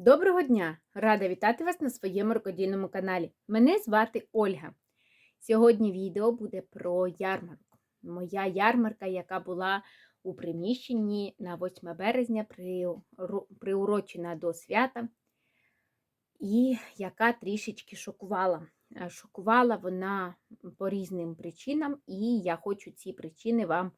Доброго дня! Рада вітати вас на своєму рукодільному каналі. Мене звати Ольга. Сьогодні відео буде про ярмарку. Моя ярмарка, яка була у приміщенні на 8 березня, приурочена до свята, і яка трішечки шокувала. Шокувала вона по різним причинам, і я хочу ці причини вам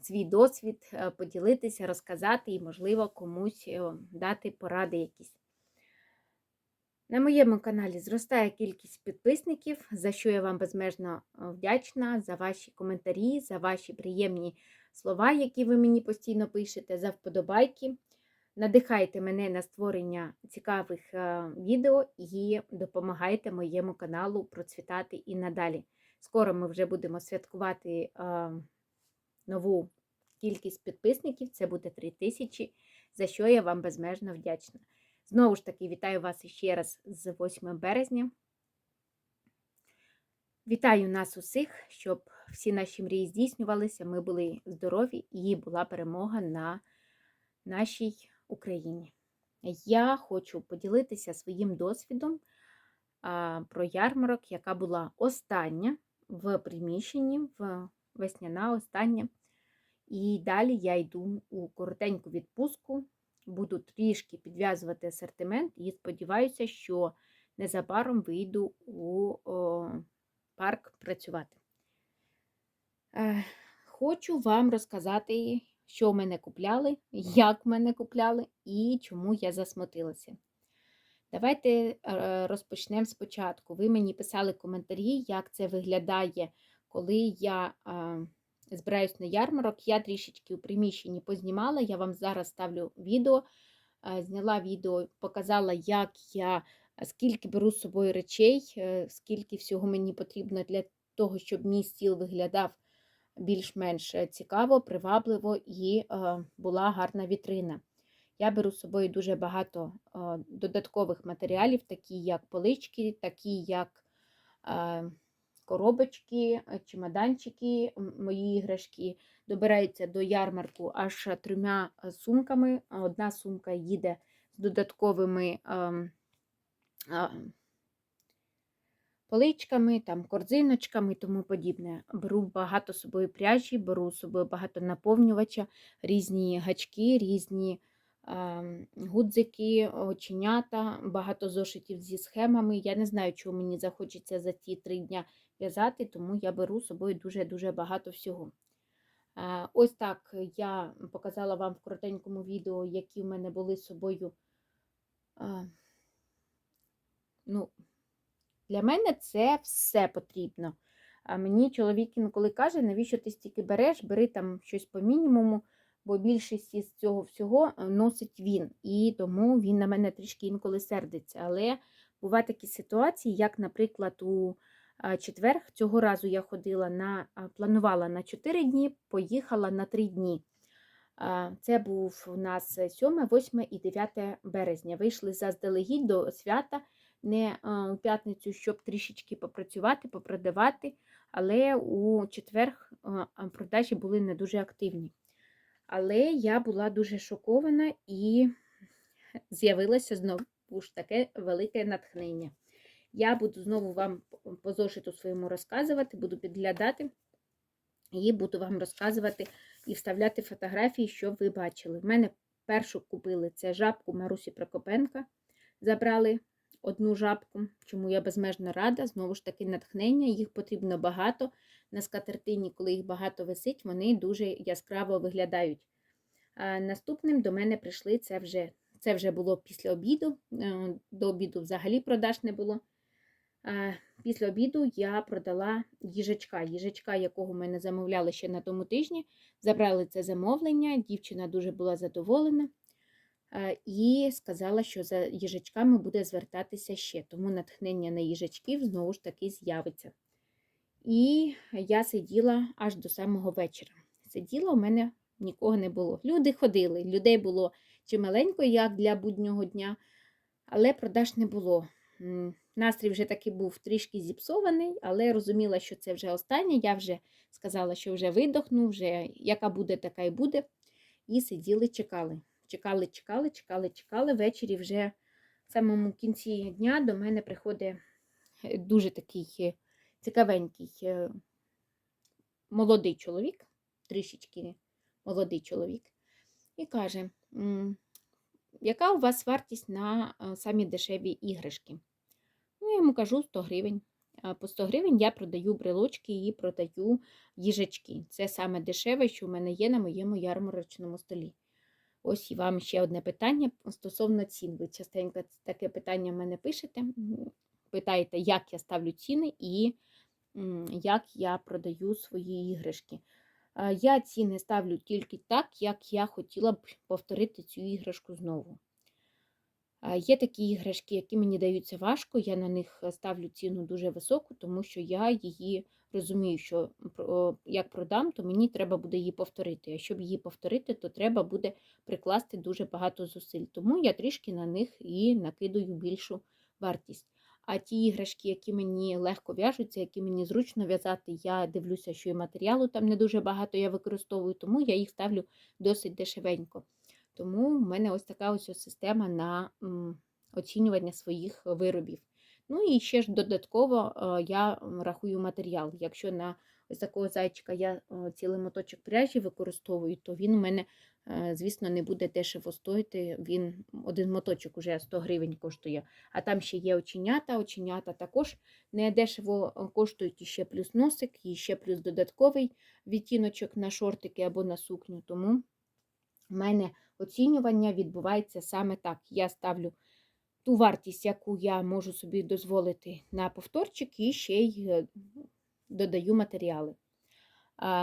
свій досвід е, поділитися, розказати і, можливо, комусь е, дати поради якісь. На моєму каналі зростає кількість підписників, за що я вам безмежно е, вдячна за ваші коментарі, за ваші приємні слова, які ви мені постійно пишете, за вподобайки. Надихайте мене на створення цікавих відео і допомагайте моєму каналу процвітати і надалі. Скоро ми вже будемо святкувати нову кількість підписників, це буде 3000, за що я вам безмежно вдячна. Знову ж таки, вітаю вас ще раз з 8 березня. Вітаю нас усіх, щоб всі наші мрії здійснювалися, ми були здорові і була перемога на нашій Україні. Я хочу поділитися своїм досвідом про ярмарок, яка була остання в приміщенні, в весняна остання. І далі я йду у коротеньку відпустку, буду трішки підв'язувати асортимент і сподіваюся, що незабаром вийду у о, парк працювати. Е, Хочу вам розказати, що в мене купляли, як мене купляли і чому я засмутилася. Давайте е, розпочнемо спочатку. Ви мені писали коментарі, як це виглядає, коли я е, збираюсь на ярмарок. Я трішечки у приміщенні познімала. Я вам зараз ставлю відео. Е, Зняла відео, показала, як я, скільки беру з собою речей, е, скільки всього мені потрібно для того, щоб мій стіл виглядав більш-менш е, цікаво, привабливо і е, була гарна вітрина. Я беру з собою дуже багато е, додаткових матеріалів, такі як полички, такі як е, коробочки, е, чемоданчики, мої іграшки добираються до ярмарку аж трьома е, сумками. Одна сумка їде з додатковими ем, поличками, там, корзиночками і тому подібне. Беру багато з собою пряжі, беру з собою багато наповнювача, різні гачки, різні ем, гудзики, оченята, багато зошитів зі схемами. Я не знаю, чого мені захочеться за ті три дня в'язати, тому я беру з собою дуже-дуже багато всього. Е, Ось так я показала вам в коротенькому відео, які в мене були з собою. е, Ну, для мене це все потрібно. А мені чоловік інколи каже, навіщо ти стільки береш, бери там щось по мінімуму, бо більшість із цього всього е, носить він. І тому він на мене трішки інколи сердиться. Але бувають такі ситуації, як, наприклад, у а, четвер цього разу я ходила на, планувала на 4 дні, поїхала на 3 дні. Це був у нас 7, 8 і 9 березня. Вийшли заздалегідь до свята не у п'ятницю, щоб трішечки попрацювати, попродавати, але у четвер а, а, продажі були не дуже активні. Але я була дуже шокована і з'явилося знову ж таке велике натхнення. Я буду знову вам по зошиту своєму розказувати, буду підглядати і буду вам розказувати і вставляти фотографії, щоб ви бачили. В мене першу купили це жабку Марусі Прокопенка. Забрали одну жабку, чому я безмежно рада. Знову ж таки, натхнення, їх потрібно багато. На скатертині, коли їх багато висить, вони дуже яскраво виглядають. А наступним до мене прийшли це вже, це вже було після обіду. е, До обіду взагалі продаж не було. А Після обіду я продала їжачка, їжачка, якого мене замовляли ще на тому тижні. Забрали це замовлення, дівчина дуже була задоволена і сказала, що за їжачками буде звертатися ще, тому натхнення на їжачків знову ж таки з'явиться. І я сиділа аж до самого вечора. Сиділа, у мене нікого не було. Люди ходили, людей було чималенько, як для буднього дня, але продаж не було. Настрій вже таки був трішки зіпсований, але розуміла, що це вже останнє. Я вже сказала, що вже видохну, вже яка буде, така і буде. І сиділи, чекали. чекали, чекали, чекали, чекали. Ввечері вже в самому кінці дня до мене приходить е, дуже такий цікавенький е, молодий чоловік, трішечки молодий чоловік, і каже, яка у вас вартість на е, самі дешеві іграшки? Йому кажу 100 гривень. По 100 гривень я продаю брелочки і продаю їжачки. Це саме дешеве, що в мене є на моєму ярмарочному столі. Ось і вам ще одне питання стосовно цін. Ви частенько таке питання в мене пишете. Питаєте, як я ставлю ціни і як я продаю свої іграшки. Я ціни ставлю тільки так, як я хотіла б повторити цю іграшку знову. Є такі іграшки, які мені даються важко. Я на них е, ставлю ціну дуже високу, тому що я її розумію, що як продам, то мені треба буде її повторити. А щоб її повторити, то треба буде прикласти дуже багато зусиль. Тому я трішки на них і накидаю більшу вартість. А ті іграшки, які мені легко в'яжуться, які мені зручно в'язати, я дивлюся, що і матеріалу там не дуже багато я використовую, тому я їх ставлю досить дешевенько. Тому в мене ось така ось система на оцінювання своїх виробів. Ну і ще ж додатково я рахую матеріал. Якщо на ось такого зайчика я цілий моточок пряжі використовую, то він у мене, е, звісно, не буде дешево стоїти. Він один моточок уже 100 гривень коштує. А там ще є оченята. Оченята також не дешево коштують і ще плюс носик, і ще плюс додатковий відтіночок на шортики або на сукню. Тому в мене оцінювання відбувається саме так. Я ставлю ту вартість, яку я можу собі дозволити на повторчик, і ще й е, додаю матеріали.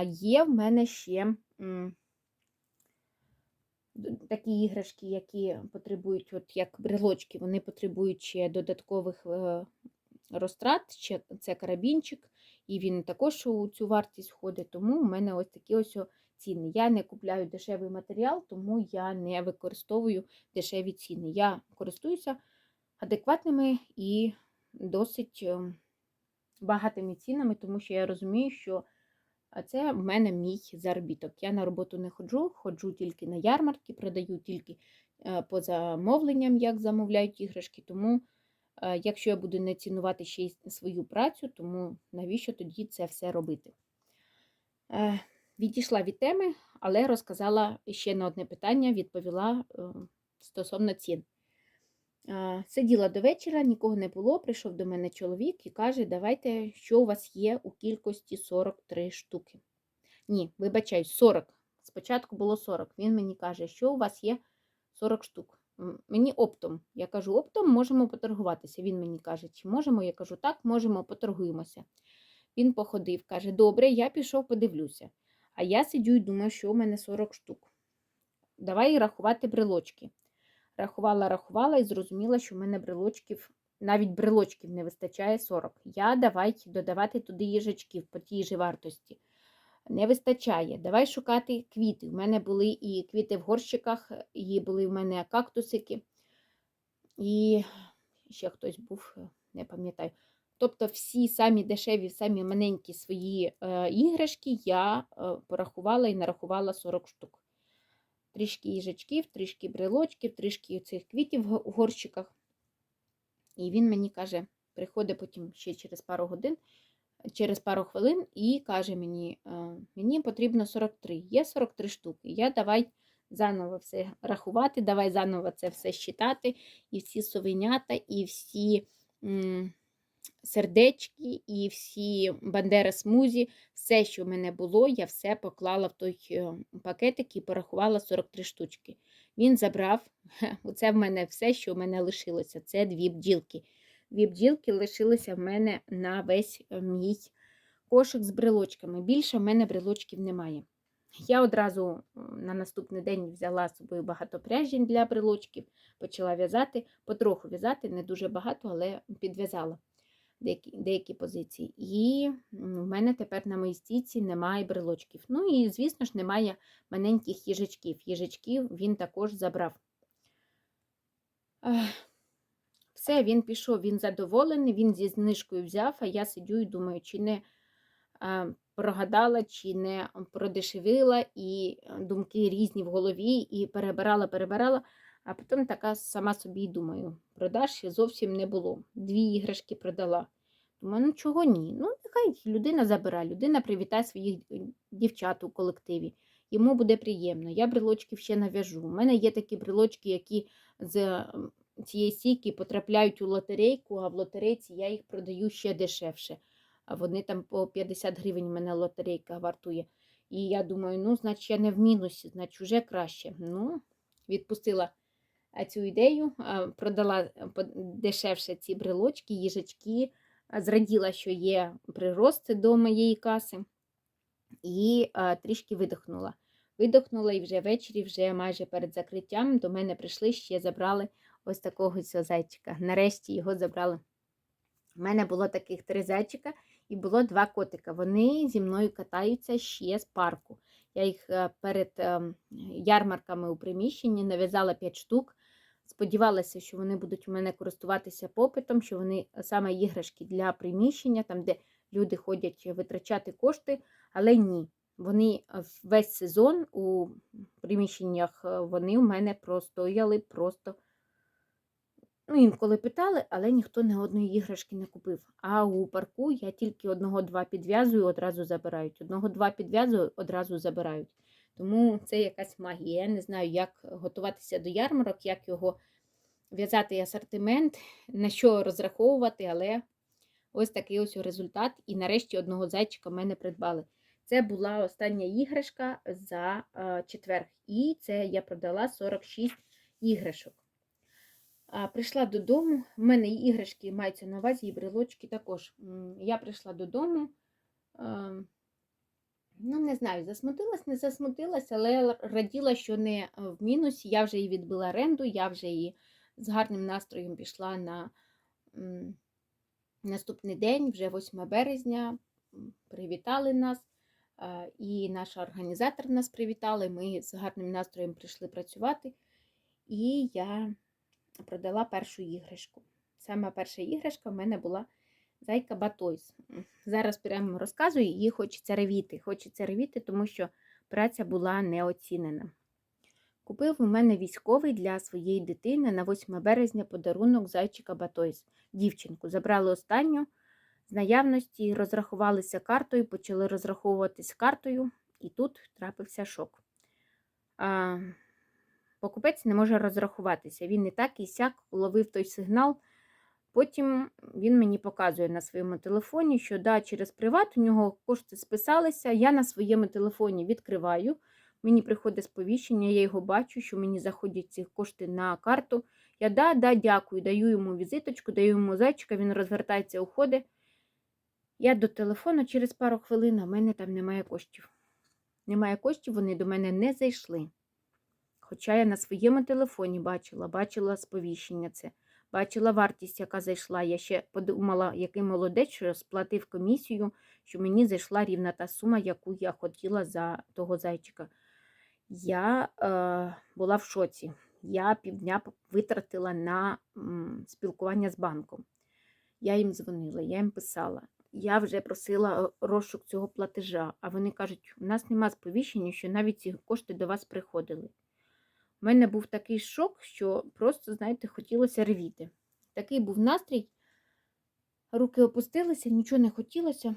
Є в мене ще такі іграшки, які потребують, от як брелочки, вони потребують ще додаткових е, розтрат, це карабінчик, і він також у цю вартість входить. Тому в мене ось такі ось ціни. Я не купляю дешевий матеріал, тому я не використовую дешеві ціни. Я користуюся адекватними і досить е, багатими цінами, тому що я розумію, що це в мене мій заробіток. Я на роботу не ходжу, ходжу тільки на ярмарки, продаю тільки е, по замовленням, як замовляють іграшки. Тому, е, якщо я буду не цінувати ще й свою працю, тому навіщо тоді це все робити? Відійшла від теми, але розказала ще на одне питання, відповіла е, стосовно цін. Сиділа до вечора, нікого не було. Прийшов до мене чоловік і каже: Давайте, що у вас є у кількості 43 штуки. Ні, вибачай, 40. Спочатку було 40. Він мені каже, що у вас є 40 штук. Мені оптом. Я кажу, оптом можемо поторгуватися. Він мені каже, чи можемо? Я кажу, так, можемо, поторгуємося. Він походив, каже, добре, я пішов, подивлюся. А я сидю і думаю, що у мене 40 штук. Давай рахувати брелочки. Рахувала, рахувала і зрозуміла, що в мене брелочків, навіть брелочків не вистачає 40. Я давай додавати туди їжачків по тій же вартості. Не вистачає. Давай шукати квіти. У мене були і квіти в горщиках, і були в мене кактусики. І ще хтось був, не пам'ятаю. Тобто всі самі дешеві, самі маленькі свої е, іграшки я е, порахувала і нарахувала 40 штук. Трішки їжачків, трішки брелочків, трішки цих квітів в го- горщиках. І він мені каже, приходить потім ще через пару годин, через пару хвилин, і каже мені, е, мені потрібно 43. Є 43 штуки. Я давай заново все рахувати, давай заново це все считати, і всі совенята, і всі. м, сердечки і всі бандери смузі, все, що в мене було, я все поклала в той е, пакетик і порахувала 43 штучки. Він забрав, оце в мене все, що в мене лишилося. Це дві бджілки. Дві бджілки лишилися в мене на весь е, мій кошик з брелочками. Більше в мене брелочків немає. Я одразу на наступний день взяла з собою багато пряжі для брелочків, почала в'язати, потроху в'язати, не дуже багато, але підв'язала деякі, деякі позиції. І в мене тепер на моїй стійці немає брелочків. Ну і, звісно ж, немає маленьких їжачків. Їжачків він також забрав. Все, він пішов, він задоволений, він зі знижкою взяв, а я сидю і думаю, чи не прогадала, чи не продешевила, і е, думки різні в голові, і перебирала, перебирала. А потім така сама собі думаю, продаж зовсім не було. Дві іграшки продала. Думаю, ну чого ні? Ну, нехай людина забирає, людина привітає своїх е, дівчат у колективі. Йому буде приємно. Я брелочків ще нав'яжу. У мене є такі брелочки, які з цієї сійки потрапляють у лотерейку, а в лотерейці я їх продаю ще дешевше. А вони там по 50 гривень у мене лотерейка вартує. І я думаю, ну, значить, я не в мінусі, значить, вже краще. Ну, відпустила цю ідею, продала дешевше ці брелочки, їжачки, зраділа, що є прирост до моєї каси, і трішки видихнула. Видохнула і вже ввечері, вже майже перед закриттям до мене прийшли, ще забрали ось такого цього зайчика. Нарешті його забрали. У мене було таких три зайчика і було два котика. Вони зі мною катаються ще з парку. Я їх е, перед ем, ярмарками у приміщенні нав'язала 5 штук. Сподівалася, що вони будуть у мене користуватися попитом, що вони саме іграшки для приміщення, там, де люди ходять витрачати кошти, але ні. Вони е, весь сезон у приміщеннях е, вони у мене простояли просто. Ну, інколи питали, але ніхто ні одної іграшки не купив. А у парку я тільки одного-два підв'язую, одразу забирають. Одного-два підв'язую, одразу забирають. Тому це якась магія. Я не знаю, як готуватися до ярмарок, як його в'язати асортимент, на що розраховувати, але ось такий ось результат. І нарешті одного зайчика мене придбали. Це була остання іграшка за е, четвер. І це я продала 46 іграшок. А, прийшла додому. В мене і іграшки маються на увазі, і брелочки також. Я прийшла додому. Ну, не знаю, засмутилась, не засмутилась, але раділа, що не в мінусі. Я вже і відбила оренду, я вже і з гарним настроєм пішла на наступний день, вже 8 березня. Привітали нас. І наша організатор нас привітали. Ми з гарним настроєм прийшли працювати. І я продала першу іграшку. Сама перша іграшка в мене була зайка Батойс. Зараз прямо розказую, її хочеться ревіти. Хочеться ревіти, тому що праця була неоцінена. Купив у мене військовий для своєї дитини на 8 березня подарунок зайчика Батойс. Дівчинку. Забрали останню з наявності, розрахувалися картою, почали розраховуватись картою, і тут трапився шок. А, покупець не може розрахуватися. Він і так і сяк ловив той сигнал. Потім він мені показує на своєму телефоні, що да, через приват у нього кошти списалися. Я на своєму телефоні відкриваю. Мені приходить сповіщення, я його бачу, що мені заходять ці кошти на карту. Я да, да, дякую, даю йому візиточку, даю йому зайчика, він розвертається, уходить. Я до телефону через пару хвилин, а в мене там немає коштів. Немає коштів, вони до мене не зайшли. Хоча я на своєму телефоні бачила, бачила сповіщення це, бачила вартість, яка зайшла. Я ще подумала, який молодець, що сплатив комісію, що мені зайшла рівна та сума, яку я хотіла за того зайчика. Я е, була в шоці. Я півдня витратила на м, спілкування з банком. Я їм дзвонила, я їм писала. Я вже просила е, розшук цього платежа, а вони кажуть, у нас нема сповіщення, що навіть ці кошти до вас приходили. У мене був такий шок, що просто, знаєте, хотілося ревіти. Такий був настрій, руки опустилися, нічого не хотілося.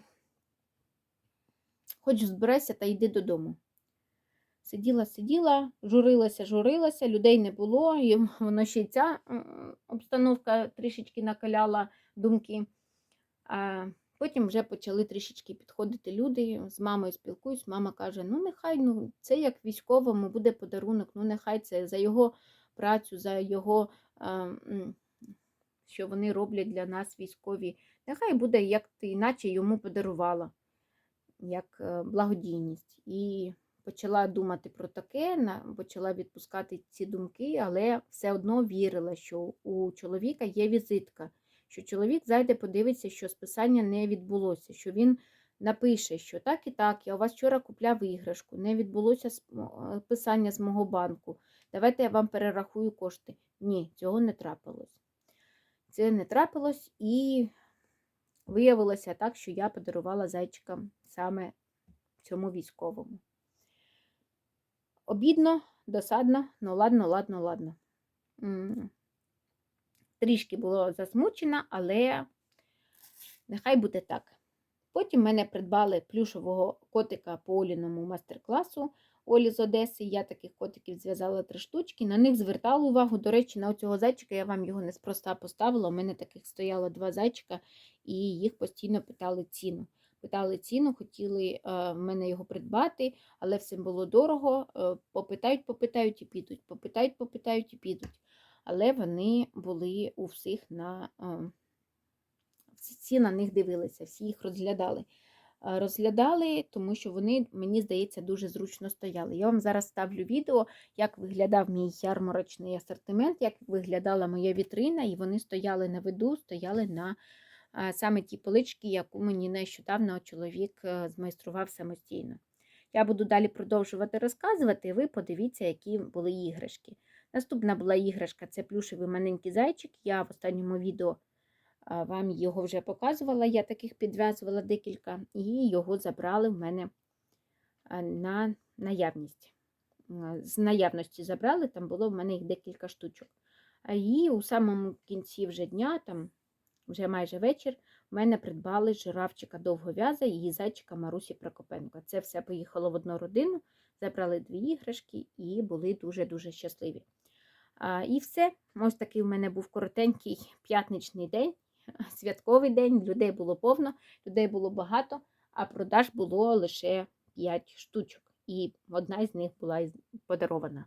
Хоч збирайся та йди додому. Сиділа, сиділа, журилася, журилася, людей не було, і воно ще й ця е, обстановка трішечки накаляла думки. Потім вже почали трішечки підходити люди. З мамою спілкуюсь. Мама каже: ну нехай ну, це як військовому буде подарунок, ну нехай це за його працю, за його, що вони роблять для нас військові. Нехай буде, як ти іначе йому подарувала, як е, благодійність. І почала думати про таке, почала відпускати ці думки, але все одно вірила, що у чоловіка є візитка, що чоловік зайде, подивиться, що списання не відбулося, що він напише, що так і так, я у вас вчора купляв іграшку, не відбулося сп- е, списання з мого банку. Давайте я вам перерахую кошти. Ні, цього не трапилось. Це не трапилось і виявилося так, що я подарувала зайчикам саме цьому військовому. Обідно, досадно, ну ладно, ладно, ладно. Трішки було засмучена, але нехай буде так. Потім мене придбали плюшового котика по Оліному мастер-класу Олі з Одеси. Я таких котиків зв'язала три штучки. На них звертала увагу. До речі, на цього зайчика я вам його неспроста поставила. У мене таких стояло два зайчика, і їх постійно питали ціну. Питали ціну, хотіли е, в мене його придбати, але всім було дорого. Е, попитають, попитають і підуть. Попитають, попитають і підуть. Але вони були у всіх на всі на них дивилися, всі їх розглядали. Розглядали, тому що вони, мені здається, дуже зручно стояли. Я вам зараз ставлю відео, як виглядав мій ярмарочний асортимент, як виглядала моя вітрина, і вони стояли на виду, стояли на саме ті полички, яку мені нещодавно чоловік е, змайстрував самостійно. Я буду далі продовжувати розказувати, ви подивіться, які були іграшки. Наступна була іграшка це плюшевий маленький зайчик. Я в останньому відео вам його вже показувала, я таких підв'язувала декілька, і його забрали в мене на наявність. З наявності забрали, там було в мене їх декілька штучок. І у самому кінці вже дня, там вже майже вечір, в мене придбали жирафчика довгов'яза і зайчика Марусі Прокопенко. Це все поїхало в одну родину, забрали дві іграшки і були дуже-дуже щасливі. А, І все. Ось такий у мене був коротенький п'ятничний день, святковий день. Людей було повно, людей було багато, а продаж було лише 5 штучок. І одна з них була подарована.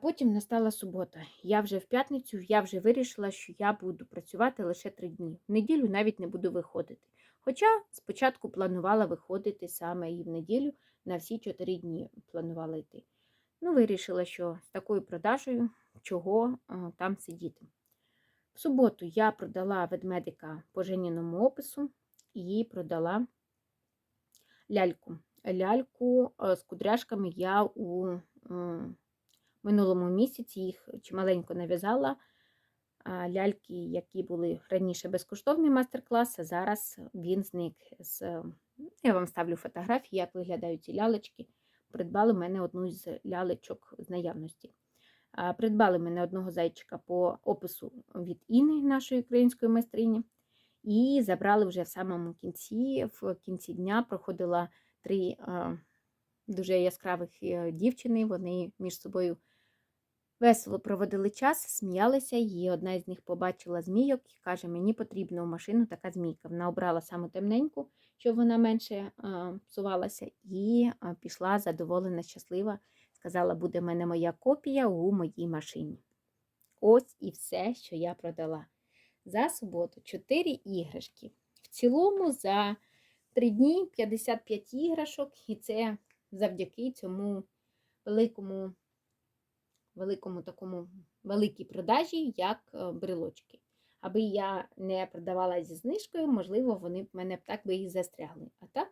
Потім настала субота. Я вже в п'ятницю я вже вирішила, що я буду працювати лише три дні. В неділю навіть не буду виходити. Хоча спочатку планувала виходити саме і в неділю на всі чотири дні планувала йти. Ну, вирішила, що з такою продажею чого там сидіти. В суботу я продала ведмедика по женіному опису і продала ляльку. Ляльку з кудряшками я у минулому місяці їх чималенько нав'язала. Ляльки, які були раніше безкоштовний мастер-клас, зараз він зник. з Я вам ставлю фотографії, як виглядають ці лялечки. Придбали мене одну з лялечок з наявності. Придбали мене одного зайчика по опису від Іни, нашої української майстрині. І забрали вже в самому кінці. В кінці дня проходила три дуже яскравих е, дівчини. Вони між собою весело проводили час, сміялися, і одна із них побачила змійок і каже: Мені потрібна в машину така змійка. Вона обрала саме темненьку, щоб вона менше а, псувалася, і а, пішла задоволена, щаслива. Сказала, буде в мене моя копія у моїй машині. Ось і все, що я продала. За суботу 4 іграшки. В цілому за 3 дні 55 іграшок, і це завдяки цьому великому, великому такому великій продажі, як е, брелочки. Аби я не продавала зі знижкою, можливо, вони б мене б так би і застрягли. А так,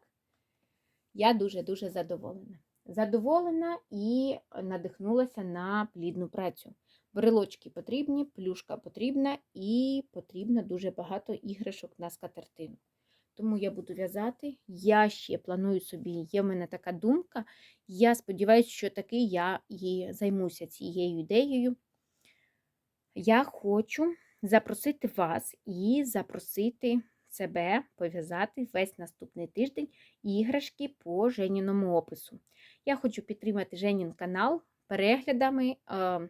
я дуже-дуже задоволена. Задоволена і надихнулася на плідну працю. Брелочки потрібні, плюшка потрібна і потрібно дуже багато іграшок на скатертину. Тому я буду в'язати. Я ще планую собі, є в мене така думка. Я сподіваюся, що таки я і займуся цією ідеєю. Я хочу запросити вас і запросити себе пов'язати весь наступний тиждень іграшки по Женіному опису. Я хочу підтримати Женін канал переглядами е,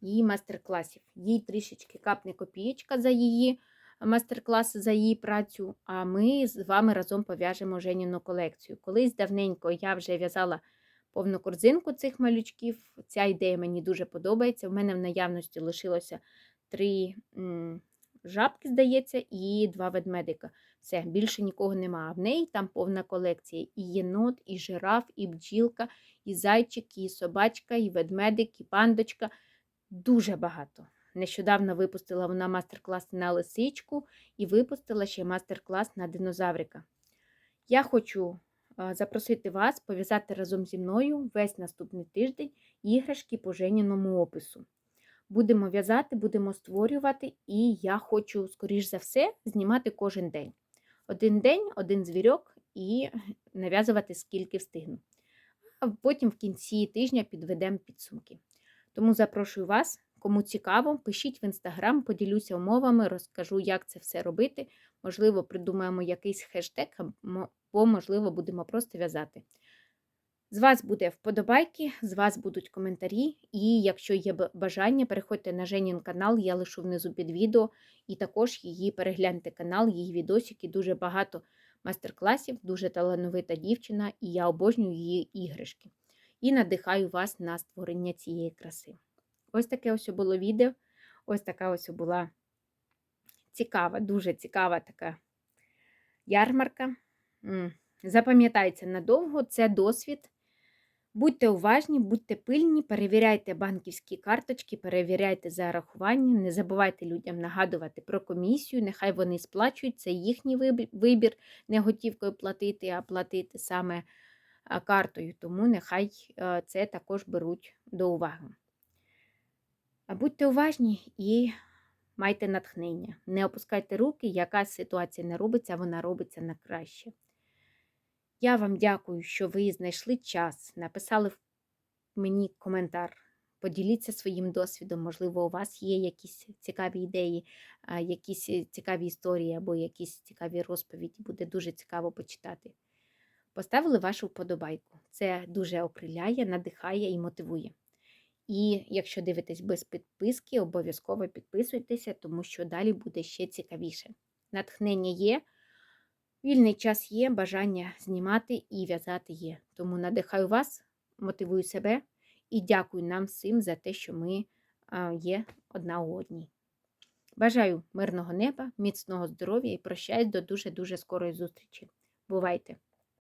її мастер-класів. Їй трішечки капне копієчка за її мастер-клас, за її працю, а ми з вами разом пов'яжемо Женіну колекцію. Колись давненько я вже в'язала повну корзинку цих малючків. Ця ідея мені дуже подобається. В мене в наявності лишилося три жабки, здається, і два ведмедика. Все, більше нікого нема. А в неї там повна колекція. І єнот, і жираф, і бджілка, і зайчик, і собачка, і ведмедик, і пандочка. Дуже багато. Нещодавно випустила вона мастер-клас на лисичку і випустила ще мастер-клас на динозаврика. Я хочу запросити вас пов'язати разом зі мною весь наступний тиждень іграшки по Женіному опису. Будемо в'язати, будемо створювати, і я хочу, скоріш за все, знімати кожен день. Один день, один звірок, і нав'язувати скільки встигну. А потім в кінці тижня підведемо підсумки. Тому запрошую вас, кому цікаво, пишіть в інстаграм, поділюся умовами, розкажу, як це все робити. Можливо, придумаємо якийсь хештег, або, можливо, будемо просто в'язати. З вас буде вподобайки, з вас будуть коментарі, і якщо є бажання, переходьте на Женін канал, я лишу внизу під відео, і також її перегляньте канал, її відосики, дуже багато майстер-класів, дуже талановита дівчина, і я обожнюю її іграшки. І надихаю вас на створення цієї краси. Ось таке ось було відео. Ось така ось була цікава, дуже цікава така ярмарка. Запам'ятайте надовго, це досвід. Будьте уважні, будьте пильні, перевіряйте банківські карточки, перевіряйте зарахування, не забувайте людям нагадувати про комісію, нехай вони сплачують, це їхній вибір, не готівкою платити, а платити саме картою. Тому нехай е, це також беруть до уваги. Будьте уважні і майте натхнення. Не опускайте руки, яка ситуація не робиться, вона робиться на краще. Я вам дякую, що ви знайшли час, написали мені коментар. Поділіться своїм досвідом. Можливо, у вас є якісь цікаві ідеї, якісь цікаві історії або якісь цікаві розповіді. Буде дуже цікаво почитати. Поставили вашу вподобайку. Це дуже окриляє, надихає і мотивує. І якщо дивитесь без підписки, обов'язково підписуйтеся, тому що далі буде ще цікавіше. Натхнення є, вільний час є, бажання знімати і в'язати є. Тому надихаю вас, мотивую себе і дякую нам всім за те, що ми є одна у одній. Бажаю мирного неба, міцного здоров'я і прощаюсь до дуже-дуже скорої зустрічі. Бувайте!